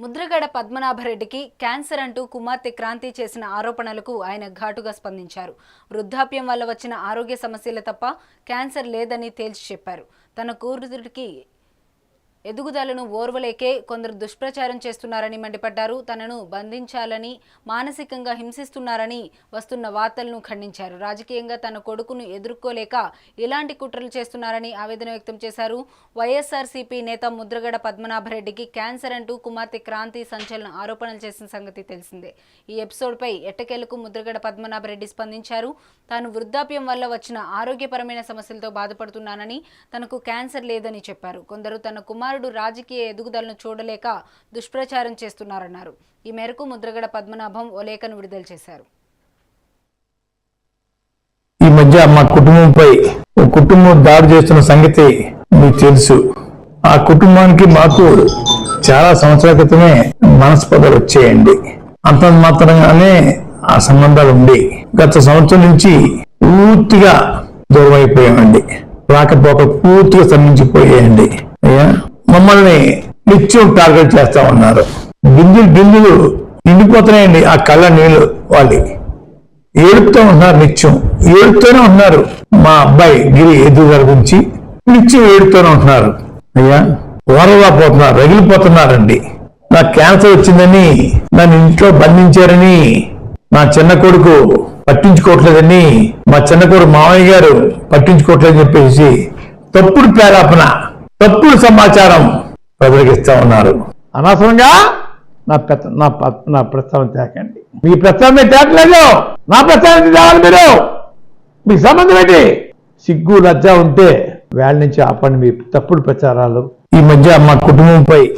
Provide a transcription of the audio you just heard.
Mudragada పద్మనాభరెడ్డికి cancer అంటూ కుమార్తె క్రాంతి చేసిన ఆరోపణలకు ఆయన ఘాటుగా స్పందించారు. వృద్ధాప్యం వల్ల వచ్చిన ఆరోగ్య సమస్యలు తప్ప క్యాన్సర్ లేదని తేల్చి చెప్పారు. తన కూతురికి ఎదుగుదలను ఓర్వలేకే కొందరు దుష్ప్రచారం చేస్తున్నారని మండిపడ్డారు. తనను బంధించాలని మానసికంగా హింసిస్తున్నారని వస్తున్న వార్తలను ఖండించారు. రాజకీయంగా తన కొడుకును ఎదుర్కోలేక ఇలాంటి కుట్రలు చేస్తున్నారని ఆవేదన వ్యక్తం చేశారు. వైఎస్ఆర్సీపీ నేత ముద్రగడ పద్మనాభరెడ్డికి క్యాన్సర్ అంటూ కుమార్తె క్రాంతి సంచలన ఆరోపణలు చేసిన సంగతి తెలిసిందే. ఈ ఎపిసోడ్పై ఎట్టకేలకు ముద్రగడ పద్మనాభరెడ్డి స్పందించారు. తాను వృద్ధాప్యం వల్ల వచ్చిన ఆరోగ్యపరమైన సమస్యలతో బాధపడుతున్నానని తనకు క్యాన్సర్ లేదని చెప్పారు. కొందరు తన కుమార్ కుమారుడు రాజకీయ ఎదుగుదలను చూడలేక దుష్ప్రచారం చేస్తున్నారన్నారు. ఈ మేరకు ముద్రగడ పద్మనాభం ఓ లేఖను విడుదల చేశారు. ఈ మధ్య మా కుటుంబంపై కుటుంబం దాడి చేస్తున్న సంగతి మీకు తెలుసు. ఆ కుటుంబానికి మాకు చాలా సంవత్సరాల క్రితమే మనస్పదలు వచ్చేయండి. అంత మాత్రంగానే ఆ సంబంధాలు ఉండి గత సంవత్సరం నుంచి పూర్తిగా దూరం అయిపోయామండి రాకపోక పూర్తిగా స్తంభించిపోయాయండి. అయ్యా? మమ్మల్ని నిత్యం టార్గెట్ చేస్తా ఉన్నారు. బిందులు బిందులు నిండిపోతున్నాయండి ఆ కళ్ళ నీళ్ళు వాళ్ళకి. ఏడుపుతూ ఉన్నారు నిత్యం. ఏడుతూనే ఉన్నారు మా అబ్బాయి గిరి ఎదుగుదల గురించి. నిత్యం ఏడుతూనే ఉంటున్నారు. అయ్యా ఓరలా పోతున్నారు రగిలిపోతున్నారండి. నాకు క్యాన్సర్ వచ్చిందని నన్ను ఇంట్లో బంధించారని నా చిన్న కొడుకు పట్టించుకోవట్లేదని మా చిన్న కొడుకు మామయ్య గారు పట్టించుకోవట్లేదని చెప్పేసి తప్పుడు పేరాపన తప్పుడు సమాచారం ప్రజలకు ఇస్తా ఉన్నారు. అనవసరంగా నా నా ప- నా ప్రస్తావన తేకండి. మీ ప్రస్తావన మీరు తేటలేదు. నా ప్రస్తావన తేవాలి మీరు. మీకు సంబంధం ఏంటి? సిగ్గు లజ్జ ఉంటే వేళ నుంచి ఆపండి మీ తప్పుడు ప్రచారాలు. ఈ మధ్య మా కుటుంబంపై